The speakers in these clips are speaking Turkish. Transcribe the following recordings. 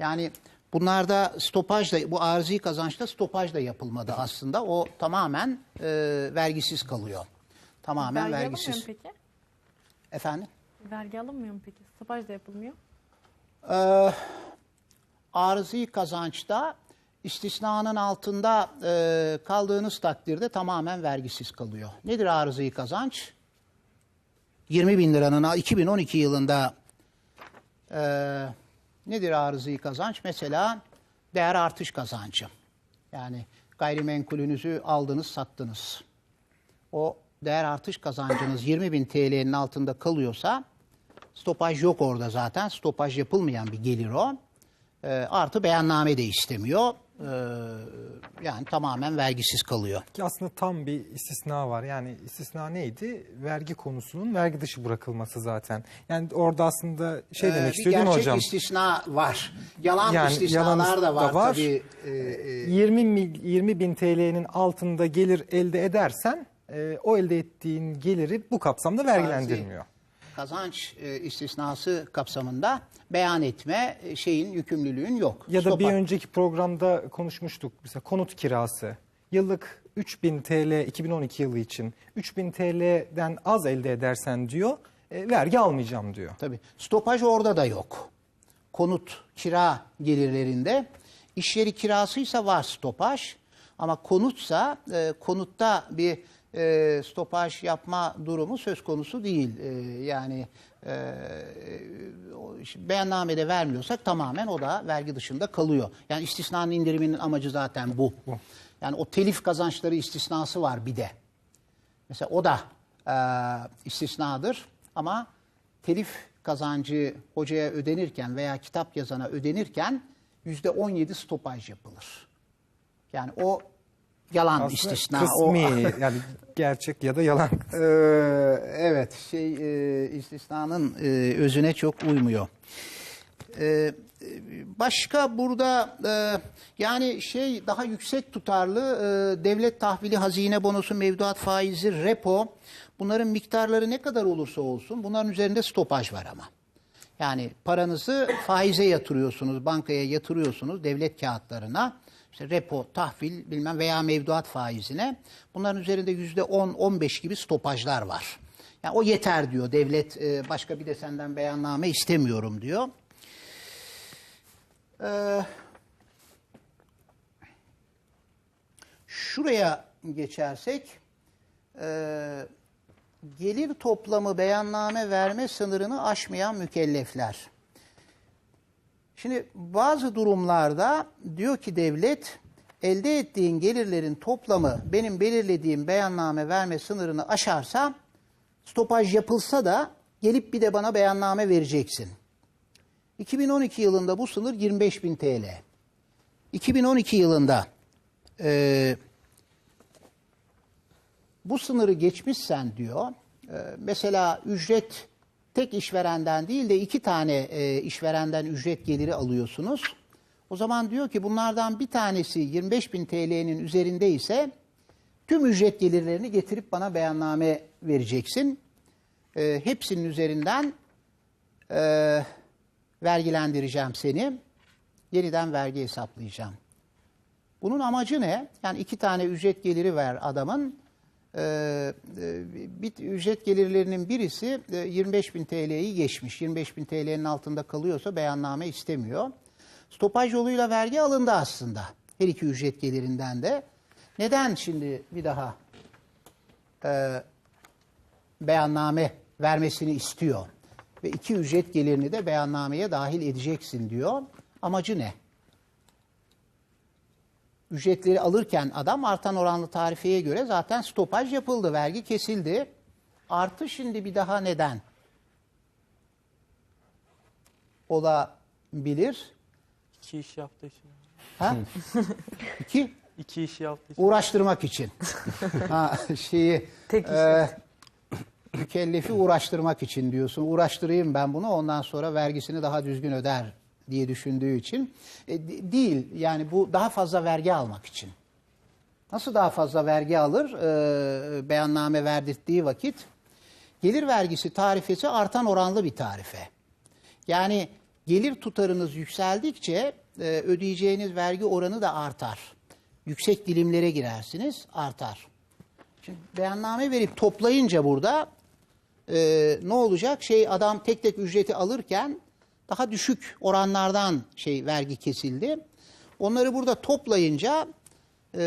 Yani bunlarda stopaj da bu arızi kazançta stopaj da yapılmadı aslında. O tamamen e, vergisiz kalıyor. Tamamen Vergi vergisiz. alınmıyor mu peki? Efendim? Vergi alınmıyor mu peki? Stopaj da yapılmıyor. Ee, arızi kazançta istisnanın altında e, kaldığınız takdirde tamamen vergisiz kalıyor. Nedir arızi kazanç? 20 bin liranın 2012 yılında e, nedir arızi kazanç? Mesela değer artış kazancı. Yani gayrimenkulünüzü aldınız sattınız. O değer artış kazancınız 20 bin TL'nin altında kalıyorsa Stopaj yok orada zaten. Stopaj yapılmayan bir gelir o. Ee, artı beyanname de istemiyor. Ee, yani tamamen vergisiz kalıyor. Ki aslında tam bir istisna var. Yani istisna neydi? Vergi konusunun vergi dışı bırakılması zaten. Yani orada aslında şey Ee, demek bir istiyor değil mi gerçek hocam? istisna var. Yalan Yani istisnalar yalan da var, da var. tabii. Ee, e, 20, mil, 20 bin TL'nin altında gelir elde edersen e, o elde ettiğin geliri bu kapsamda vergilendirmiyor. Kazanç e, istisnası kapsamında beyan etme e, şeyin yükümlülüğün yok. Ya da bir Stopaj- önceki programda konuşmuştuk. Mesela konut kirası. Yıllık 3000 TL 2012 yılı için 3000 TL'den az elde edersen diyor e, vergi almayacağım diyor. Tabii. Stopaj orada da yok. Konut, kira gelirlerinde. İş yeri kirasıysa var stopaj. Ama konutsa e, konutta bir e, stopaj yapma durumu söz konusu değil. E, yani e, beyannamede vermiyorsak tamamen o da vergi dışında kalıyor. Yani istisnanın indiriminin amacı zaten bu. Yani o telif kazançları istisnası var bir de. Mesela o da e, istisnadır ama telif kazancı hocaya ödenirken veya kitap yazana ödenirken yüzde 17 stopaj yapılır. Yani o yalan Aslında istisna. kısmi O, yani gerçek ya da yalan. Ee, evet şey e, istisnanın e, özüne çok uymuyor. Ee, başka burada e, yani şey daha yüksek tutarlı e, devlet tahvili, hazine bonosu, mevduat faizi, repo bunların miktarları ne kadar olursa olsun bunların üzerinde stopaj var ama. Yani paranızı faize yatırıyorsunuz, bankaya yatırıyorsunuz devlet kağıtlarına. İşte repo, tahvil bilmem veya mevduat faizine. Bunların üzerinde yüzde 10-15 gibi stopajlar var. Yani o yeter diyor devlet e, başka bir de senden beyanname istemiyorum diyor. Ee, şuraya geçersek e, gelir toplamı beyanname verme sınırını aşmayan mükellefler. Şimdi bazı durumlarda diyor ki devlet elde ettiğin gelirlerin toplamı benim belirlediğim beyanname verme sınırını aşarsa stopaj yapılsa da gelip bir de bana beyanname vereceksin. 2012 yılında bu sınır 25 bin TL. 2012 yılında e, bu sınırı geçmişsen diyor, e, mesela ücret tek işverenden değil de iki tane e, işverenden ücret geliri alıyorsunuz. O zaman diyor ki bunlardan bir tanesi 25 bin TL'nin üzerinde ise tüm ücret gelirlerini getirip bana beyanname vereceksin. E, hepsinin üzerinden e, vergilendireceğim seni. Yeniden vergi hesaplayacağım. Bunun amacı ne? Yani iki tane ücret geliri ver adamın. Ee, e, bir ücret gelirlerinin birisi e, 25 bin TL'yi geçmiş. 25 bin TL'nin altında kalıyorsa beyanname istemiyor. Stopaj yoluyla vergi alındı aslında. Her iki ücret gelirinden de. Neden şimdi bir daha e, beyanname vermesini istiyor? Ve iki ücret gelirini de beyannameye dahil edeceksin diyor. Amacı ne? Ücretleri alırken adam artan oranlı tarifeye göre zaten stopaj yapıldı, vergi kesildi. Artı şimdi bir daha neden olabilir? İki iş yaptığı için. Ha? İki, İki iş yaptığı için. uğraştırmak için. ha, şeyi, Tek iş. e, mükellefi uğraştırmak için diyorsun. Uğraştırayım ben bunu ondan sonra vergisini daha düzgün öder diye düşündüğü için. E, de- değil yani bu daha fazla vergi almak için. Nasıl daha fazla vergi alır e, beyanname verdirttiği vakit? Gelir vergisi tarifesi artan oranlı bir tarife. Yani gelir tutarınız yükseldikçe e, ödeyeceğiniz vergi oranı da artar. Yüksek dilimlere girersiniz, artar. Şimdi beyanname verip toplayınca burada e, ne olacak? Şey adam tek tek ücreti alırken daha düşük oranlardan şey vergi kesildi. Onları burada toplayınca e,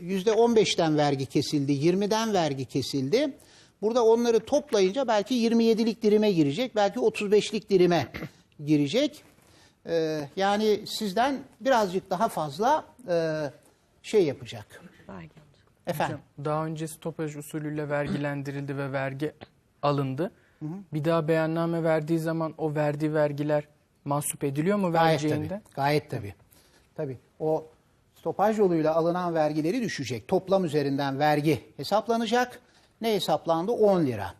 yüzde 15'ten vergi kesildi, 20'den vergi kesildi. Burada onları toplayınca belki 27'lik dirime girecek, belki 35'lik dirime girecek. E, yani sizden birazcık daha fazla e, şey yapacak. Efendim. Daha önce stopaj usulüyle vergilendirildi ve vergi alındı. Bir daha beyanname verdiği zaman o verdiği vergiler mahsup ediliyor mu Gayet vereceğinde? tabii. Gayet tabii. Tabii. O stopaj yoluyla alınan vergileri düşecek. Toplam üzerinden vergi hesaplanacak. Ne hesaplandı? 10 lira.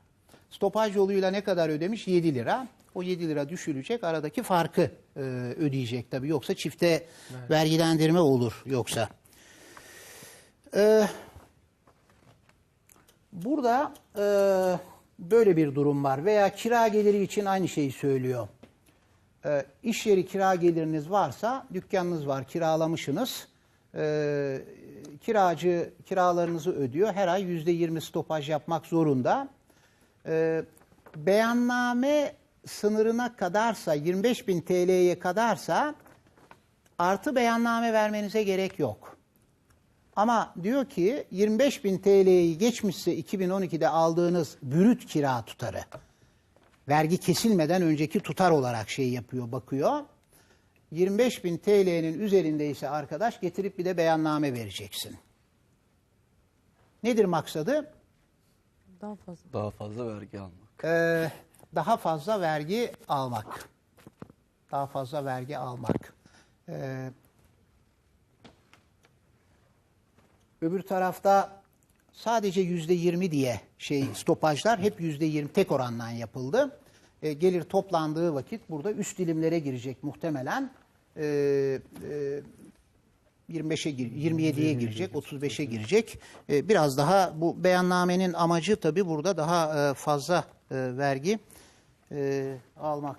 Stopaj yoluyla ne kadar ödemiş? 7 lira. O 7 lira düşülecek. Aradaki farkı e, ödeyecek tabii. Yoksa çifte vergilendirme olur yoksa. Ee, burada e, böyle bir durum var. Veya kira geliri için aynı şeyi söylüyor. E, iş yeri kira geliriniz varsa, dükkanınız var, kiralamışsınız. E, kiracı kiralarınızı ödüyor. Her ay yüzde yirmi stopaj yapmak zorunda. E, beyanname sınırına kadarsa, 25 bin TL'ye kadarsa artı beyanname vermenize gerek yok. Ama diyor ki 25 bin TL'yi geçmişse 2012'de aldığınız bürüt kira tutarı vergi kesilmeden önceki tutar olarak şey yapıyor, bakıyor. 25 bin TL'nin üzerindeyse arkadaş getirip bir de beyanname vereceksin. Nedir maksadı? Daha fazla. Daha fazla vergi almak. Ee, daha fazla vergi almak. Daha fazla vergi almak. Ee, öbür tarafta sadece yüzde yirmi diye şey stopajlar hep yüzde yirmi tek orandan yapıldı. Ee, gelir toplandığı vakit burada üst dilimlere girecek muhtemelen. Ee, e, 25'e gir, 27'ye girecek, 35'e girecek. Ee, biraz daha bu beyannamenin amacı tabii burada daha e, fazla e, vergi e, almak.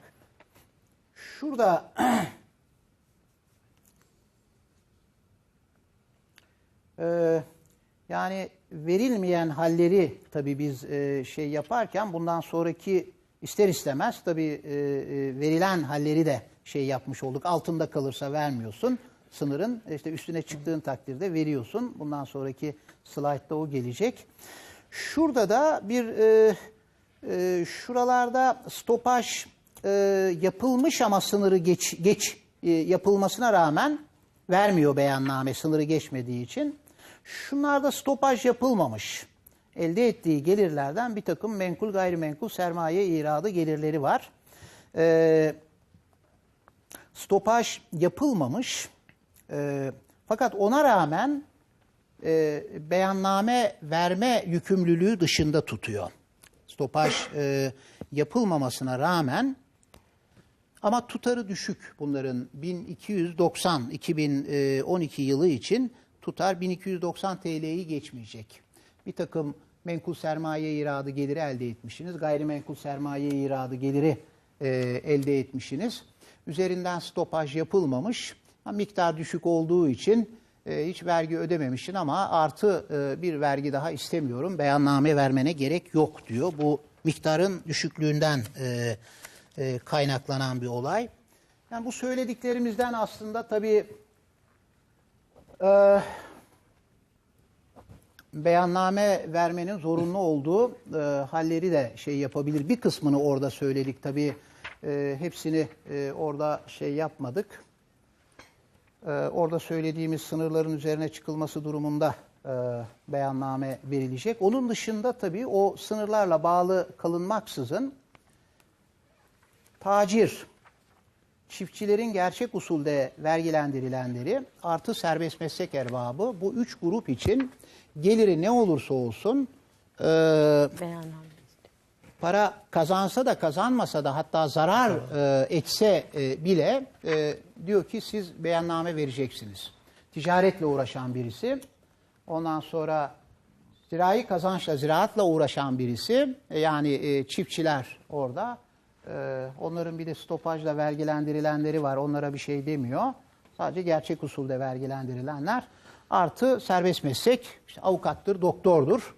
Şurada e, yani verilmeyen halleri tabii biz e, şey yaparken bundan sonraki ister istemez tabii e, e, verilen halleri de şey yapmış olduk. Altında kalırsa vermiyorsun sınırın işte üstüne çıktığın takdirde veriyorsun. Bundan sonraki slaytta o gelecek. Şurada da bir e, e, şuralarda stopaj e, yapılmış ama sınırı geç geç e, yapılmasına rağmen vermiyor beyanname sınırı geçmediği için. Şunlarda stopaj yapılmamış. Elde ettiği gelirlerden bir takım menkul gayrimenkul sermaye iradı gelirleri var. E, stopaj yapılmamış. E, fakat ona rağmen e, beyanname verme yükümlülüğü dışında tutuyor. Stopaj e, yapılmamasına rağmen ama tutarı düşük bunların 1290 2012 yılı için tutar 1290 TL'yi geçmeyecek. Bir takım menkul sermaye iradı geliri elde etmişsiniz. Gayrimenkul sermaye iradı geliri e, elde etmişsiniz. Üzerinden stopaj yapılmamış. Miktar düşük olduğu için e, hiç vergi ödememişsin ama artı e, bir vergi daha istemiyorum. Beyanname vermene gerek yok diyor. Bu miktarın düşüklüğünden e, e, kaynaklanan bir olay. Yani bu söylediklerimizden aslında tabii e, beyanname vermenin zorunlu olduğu e, halleri de şey yapabilir. Bir kısmını orada söyledik tabii. E, hepsini e, orada şey yapmadık. E, orada söylediğimiz sınırların üzerine çıkılması durumunda e, beyanname verilecek. Onun dışında tabii o sınırlarla bağlı kalınmaksızın tacir, çiftçilerin gerçek usulde vergilendirilenleri artı serbest meslek erbabı bu üç grup için geliri ne olursa olsun e, para kazansa da kazanmasa da hatta zarar e, etse e, bile e, diyor ki siz beyanname vereceksiniz. Ticaretle uğraşan birisi ondan sonra zirai kazançla ziraatla uğraşan birisi e, yani e, çiftçiler orada Ee, onların bir de stopajla vergilendirilenleri var. Onlara bir şey demiyor. Sadece gerçek usulde vergilendirilenler. Artı serbest meslek, işte avukattır, doktordur,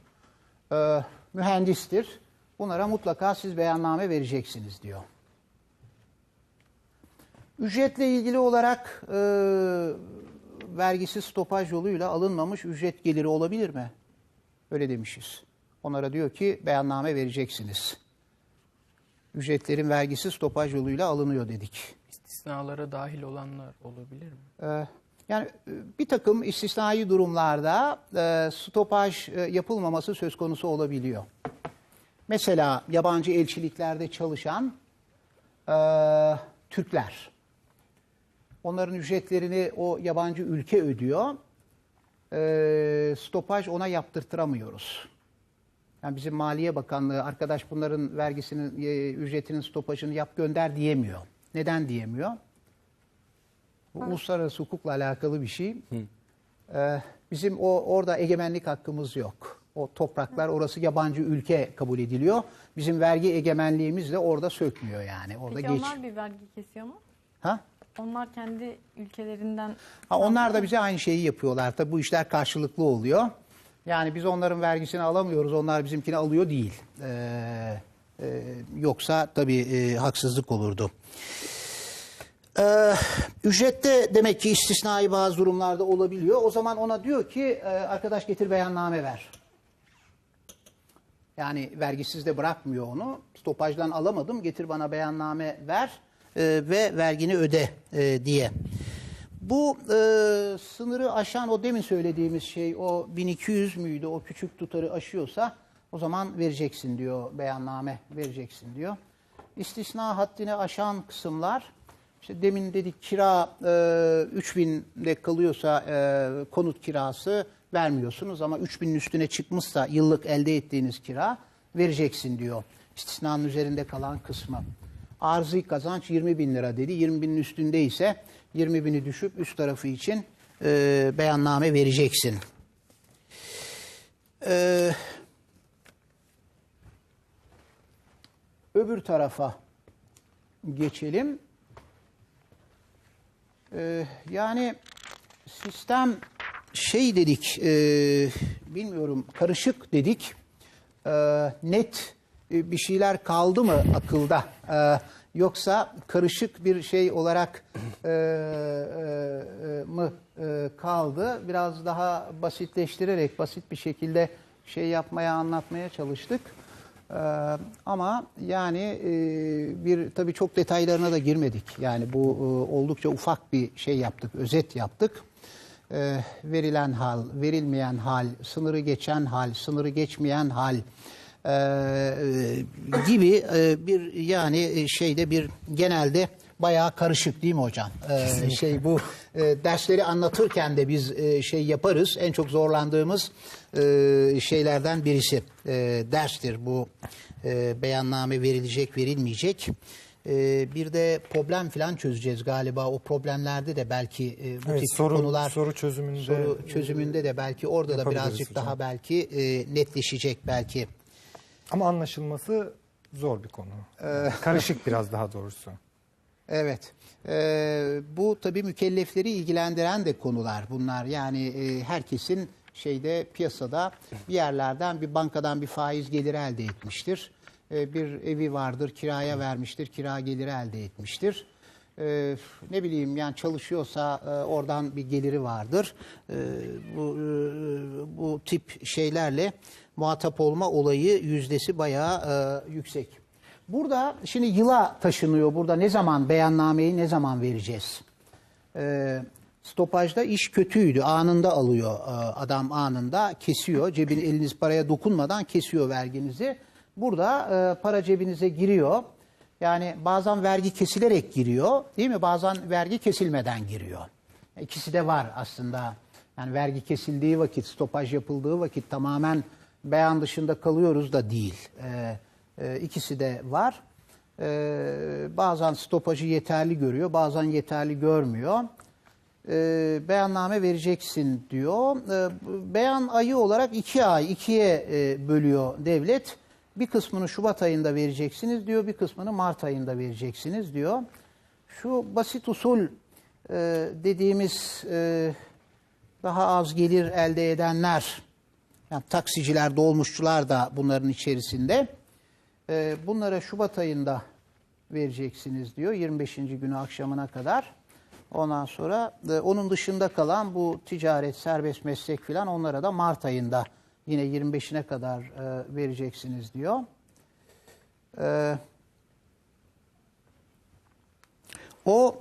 e, mühendistir. Bunlara mutlaka siz beyanname vereceksiniz diyor. Ücretle ilgili olarak e, vergisiz stopaj yoluyla alınmamış ücret geliri olabilir mi? Öyle demişiz. Onlara diyor ki beyanname vereceksiniz. Ücretlerin vergisiz stopaj yoluyla alınıyor dedik. İstisnalara dahil olanlar olabilir mi? Ee, yani e, bir takım istisnai durumlarda e, stopaj e, yapılmaması söz konusu olabiliyor. Mesela yabancı elçiliklerde çalışan e, Türkler. Onların ücretlerini o yabancı ülke ödüyor. E, stopaj ona yaptırtıramıyoruz. Yani bizim Maliye Bakanlığı arkadaş bunların vergisinin, e, ücretinin stopajını yap gönder diyemiyor. Neden diyemiyor? Bu uluslararası hukukla alakalı bir şey. Ee, bizim o orada egemenlik hakkımız yok. O topraklar orası yabancı ülke kabul ediliyor. Bizim vergi egemenliğimiz de orada sökmüyor yani. Orada Peki geç. onlar bir vergi kesiyor mu? Ha? Onlar kendi ülkelerinden ha? Onlar da bize aynı şeyi yapıyorlar. Tabii bu işler karşılıklı oluyor. Yani biz onların vergisini alamıyoruz, onlar bizimkini alıyor değil. Ee, e, yoksa tabii e, haksızlık olurdu. Ee, ücrette demek ki istisnai bazı durumlarda olabiliyor. O zaman ona diyor ki e, arkadaş getir beyanname ver. Yani vergisiz de bırakmıyor onu. Stopajdan alamadım getir bana beyanname ver e, ve vergini öde e, diye. Bu e, sınırı aşan o demin söylediğimiz şey o 1200 müydü o küçük tutarı aşıyorsa o zaman vereceksin diyor beyanname vereceksin diyor. İstisna haddini aşan kısımlar işte demin dedik kira e, 3000'de kalıyorsa e, konut kirası vermiyorsunuz ama 3000'in üstüne çıkmışsa yıllık elde ettiğiniz kira vereceksin diyor. İstisnanın üzerinde kalan kısmı. Arzi kazanç 20 bin lira dedi. 20 binin üstünde ise 20 bini düşüp üst tarafı için e, beyanname vereceksin. E, öbür tarafa geçelim. E, yani sistem şey dedik, e, bilmiyorum karışık dedik. E, net bir şeyler kaldı mı akılda? E, yoksa karışık bir şey olarak e, e, e, mı e, kaldı? Biraz daha basitleştirerek, basit bir şekilde şey yapmaya, anlatmaya çalıştık. E, ama yani e, bir tabii çok detaylarına da girmedik. Yani bu e, oldukça ufak bir şey yaptık, özet yaptık. E, verilen hal, verilmeyen hal, sınırı geçen hal, sınırı geçmeyen hal e, gibi e, bir yani e, şeyde bir genelde bayağı karışık değil mi hocam? E, şey bu e, dersleri anlatırken de biz e, şey yaparız. En çok zorlandığımız e, şeylerden birisi e, derstir bu e, beyanname verilecek verilmeyecek. E, bir de problem falan çözeceğiz galiba. O problemlerde de belki e, bu Evet, tip soru- konular soru çözümünde- soru çözümünde de belki orada da birazcık hocam. daha belki e, netleşecek belki. Ama anlaşılması zor bir konu. Ee, Karışık biraz daha doğrusu. Evet. Ee, bu tabii mükellefleri ilgilendiren de konular bunlar. Yani e, herkesin şeyde piyasada bir yerlerden bir bankadan bir faiz geliri elde etmiştir. Ee, bir evi vardır kiraya vermiştir kira geliri elde etmiştir. Ee, ne bileyim yani çalışıyorsa e, oradan bir geliri vardır. Ee, bu e, bu tip şeylerle muhatap olma olayı yüzdesi bayağı e, yüksek. Burada şimdi yıla taşınıyor. Burada ne zaman beyannameyi ne zaman vereceğiz? Ee, stopajda iş kötüydü. Anında alıyor e, adam anında kesiyor. Cebin eliniz paraya dokunmadan kesiyor verginizi. Burada e, para cebinize giriyor. Yani bazen vergi kesilerek giriyor değil mi? Bazen vergi kesilmeden giriyor. İkisi de var aslında. Yani vergi kesildiği vakit, stopaj yapıldığı vakit tamamen beyan dışında kalıyoruz da değil. Ee, e, ikisi de var. Ee, bazen stopajı yeterli görüyor, bazen yeterli görmüyor. Ee, beyanname vereceksin diyor. Ee, beyan ayı olarak iki ay, ikiye e, bölüyor devlet. bir kısmını Şubat ayında vereceksiniz diyor, bir kısmını Mart ayında vereceksiniz diyor. Şu basit usul e, dediğimiz e, daha az gelir elde edenler, yani taksiciler, dolmuşçular da bunların içerisinde. E, bunlara Şubat ayında vereceksiniz diyor 25. günü akşamına kadar. Ondan sonra e, onun dışında kalan bu ticaret, serbest meslek filan onlara da Mart ayında yine 25'ine kadar e, vereceksiniz diyor. E, o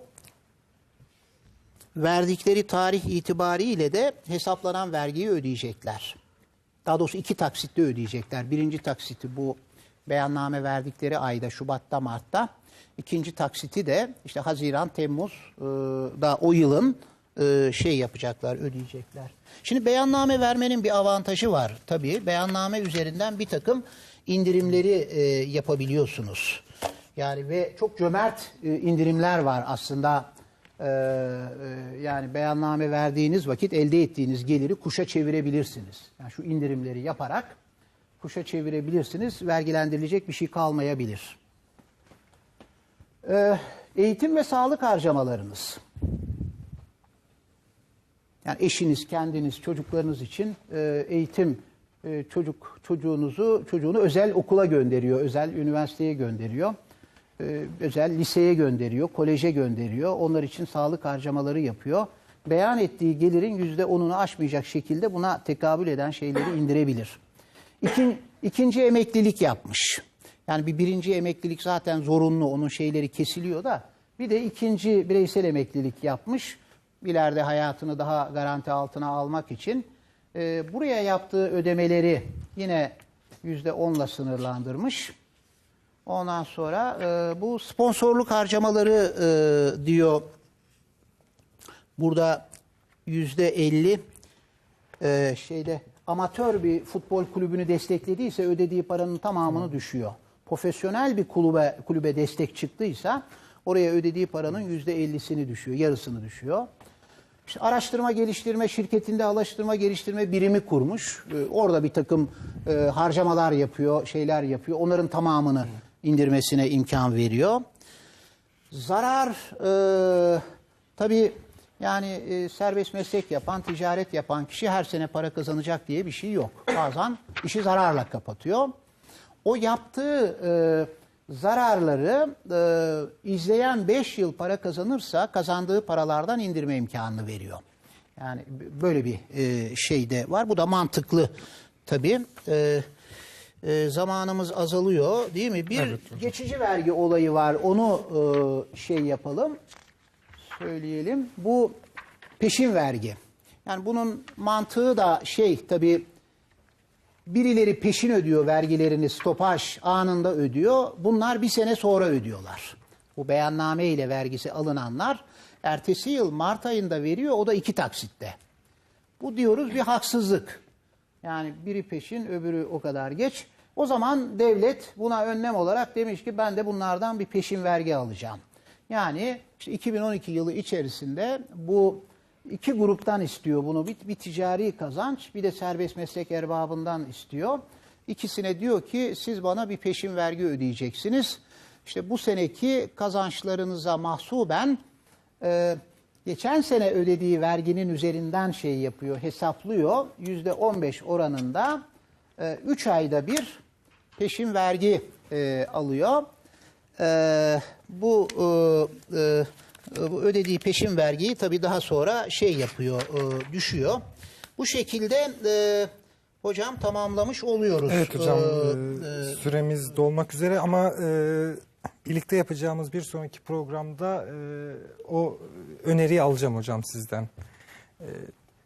verdikleri tarih itibariyle de hesaplanan vergiyi ödeyecekler. Daha doğrusu iki taksitte ödeyecekler. Birinci taksiti bu beyanname verdikleri ayda Şubat'ta Mart'ta. İkinci taksiti de işte Haziran, Temmuz e, o yılın e, şey yapacaklar, ödeyecekler. Şimdi beyanname vermenin bir avantajı var. Tabii beyanname üzerinden bir takım indirimleri e, yapabiliyorsunuz. Yani ve çok cömert e, indirimler var aslında. Ee, e, yani beyanname verdiğiniz vakit elde ettiğiniz geliri kuşa çevirebilirsiniz. Yani şu indirimleri yaparak kuşa çevirebilirsiniz. Vergilendirilecek bir şey kalmayabilir. Ee, eğitim ve sağlık harcamalarınız. Yani eşiniz, kendiniz, çocuklarınız için e, eğitim e, çocuk çocuğunuzu çocuğunu özel okula gönderiyor, özel üniversiteye gönderiyor, e, özel liseye gönderiyor, koleje gönderiyor. Onlar için sağlık harcamaları yapıyor. Beyan ettiği gelirin yüzde onunu aşmayacak şekilde buna tekabül eden şeyleri indirebilir. İkin, ikinci emeklilik yapmış. Yani bir birinci emeklilik zaten zorunlu, onun şeyleri kesiliyor da bir de ikinci bireysel emeklilik yapmış. İleride hayatını daha garanti altına almak için e, buraya yaptığı ödemeleri yine yüzde onla sınırlandırmış. Ondan sonra e, bu sponsorluk harcamaları e, diyor burada yüzde elli e, şeyde amatör bir futbol kulübünü desteklediyse ödediği paranın tamamını düşüyor. Profesyonel bir kulübe, kulübe destek çıktıysa oraya ödediği paranın yüzde ellisini düşüyor, yarısını düşüyor. İşte araştırma geliştirme şirketinde araştırma geliştirme birimi kurmuş. Ee, orada bir takım e, harcamalar yapıyor, şeyler yapıyor. Onların tamamını indirmesine imkan veriyor. Zarar e, tabii yani e, serbest meslek yapan, ticaret yapan kişi her sene para kazanacak diye bir şey yok. Bazen işi zararla kapatıyor. O yaptığı e, zararları e, izleyen 5 yıl para kazanırsa kazandığı paralardan indirme imkanını veriyor. Yani böyle bir e, şey de var. Bu da mantıklı tabii. E, e, zamanımız azalıyor değil mi? Bir geçici vergi olayı var. Onu e, şey yapalım söyleyelim. Bu peşin vergi. Yani bunun mantığı da şey tabii birileri peşin ödüyor vergilerini stopaj anında ödüyor. Bunlar bir sene sonra ödüyorlar. Bu beyanname ile vergisi alınanlar ertesi yıl Mart ayında veriyor o da iki taksitte. Bu diyoruz bir haksızlık. Yani biri peşin öbürü o kadar geç. O zaman devlet buna önlem olarak demiş ki ben de bunlardan bir peşin vergi alacağım. Yani işte 2012 yılı içerisinde bu iki gruptan istiyor bunu. Bir, bir ticari kazanç bir de serbest meslek erbabından istiyor. İkisine diyor ki siz bana bir peşin vergi ödeyeceksiniz. İşte bu seneki kazançlarınıza mahsuben e, geçen sene ödediği verginin üzerinden şey yapıyor, hesaplıyor. Yüzde 15 oranında 3 ayda bir peşin vergi e, alıyor. E, bu e, e, bu ödediği peşin vergiyi tabii daha sonra şey yapıyor, e, düşüyor. Bu şekilde e, hocam tamamlamış oluyoruz. Evet hocam E, e, süremiz dolmak üzere ama e, birlikte yapacağımız bir sonraki programda e, o öneriyi alacağım hocam sizden. E,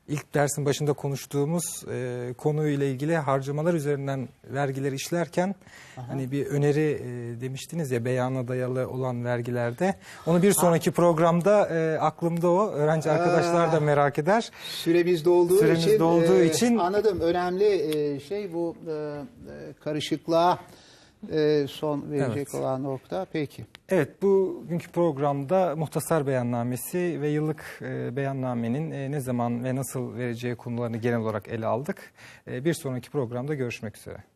ilk dersin başında konuştuğumuz e, konuyla ilgili harcamalar üzerinden vergileri işlerken hani bir öneri e, demiştiniz ya beyana dayalı olan vergilerde. Onu bir sonraki programda e, aklımda o. Öğrenci arkadaşlar da merak eder. Süremiz dolduğu Süremiz için, dolduğu e, için- anladım. Önemli e, şey bu e, e, karışıklığa e, son verecek Evet. olan nokta. Peki. Evet, bugünkü programda muhtasar beyannamesi ve yıllık e, beyannamenin e, ne zaman ve nasıl vereceği konularını genel olarak ele aldık. E, bir sonraki programda görüşmek üzere.